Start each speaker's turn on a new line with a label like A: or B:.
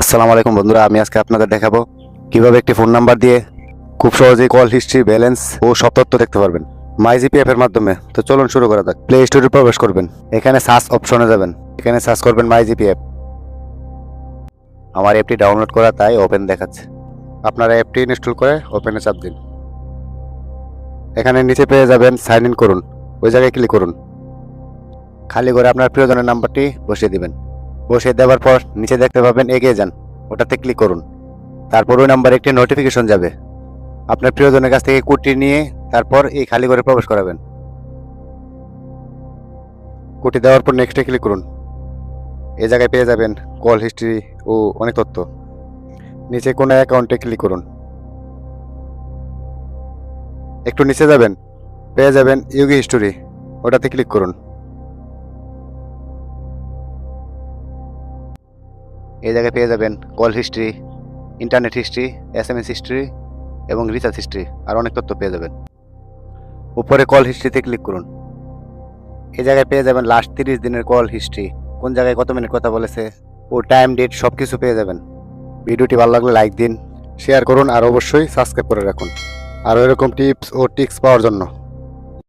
A: আসসালামু আলাইকুম বন্ধুরা, আমি আজকে আপনাদের দেখাবো কীভাবে একটি ফোন নাম্বার দিয়ে খুব সহজেই কল হিস্ট্রি ব্যালেন্স ও সব তথ্য দেখতে পারবেন মাই জিপিএফ এর মাধ্যমে। তো চলুন শুরু করা যাক। প্লে স্টোরে প্রবেশ করবেন। এখানে সার্চ অপশনে যাবেন। এখানে সার্চ করবেন মাই জিপিএফ আমার অ্যাপটি ডাউনলোড করা, তাই ওপেন দেখাচ্ছে। আপনারা অ্যাপটি ইনস্টল করে ওপেনে চাপ দিন। এখানে নিচে পেয়ে যাবেন সাইন ইন করুন। ওই জায়গায় ক্লিক করুন। খালি করে আপনার প্রিয়জনের নাম্বারটি বসিয়ে দিবেন। বসিয়ে দেওয়ার পর নিচে দেখতে পাবেন এগিয়ে যান। ওটাতে ক্লিক করুন। তারপর ওই নাম্বারে একটি নোটিফিকেশন যাবে। আপনার প্রিয়জনের কাছ থেকে কোডটি নিয়ে তারপর এই খালি করে প্রবেশ করাবেন। কোডটি দেওয়ার পর নেক্সটে ক্লিক করুন। এই জায়গায় পেয়ে যাবেন কল হিস্ট্রি ও অনেক তথ্য। নিচে কোনো অ্যাকাউন্টে ক্লিক করুন। একটু নিচে যাবেন, পেয়ে যাবেন ইউগি হিস্টোরি ওটাতে ক্লিক করুন। এই জায়গায় পেয়ে যাবেন call history internet history S M S history এবং রিচার্জ হিস্ট্রি আর অনেক তথ্য পেয়ে যাবেন। উপরে কল হিস্ট্রিতে ক্লিক করুন। এই জায়গায় পেয়ে যাবেন লাস্ট তিরিশ দিনের কল হিস্ট্রি কোন জায়গায় কত মিনিট কথা বলেছে, ও টাইম ডেট সব কিছু পেয়ে যাবেন। ভিডিওটি ভালো লাগলে লাইক দিন শেয়ার করুন আর অবশ্যই সাবস্ক্রাইব করে রাখুন। আর এরকম টিপস ও টিক্স পাওয়ার জন্য।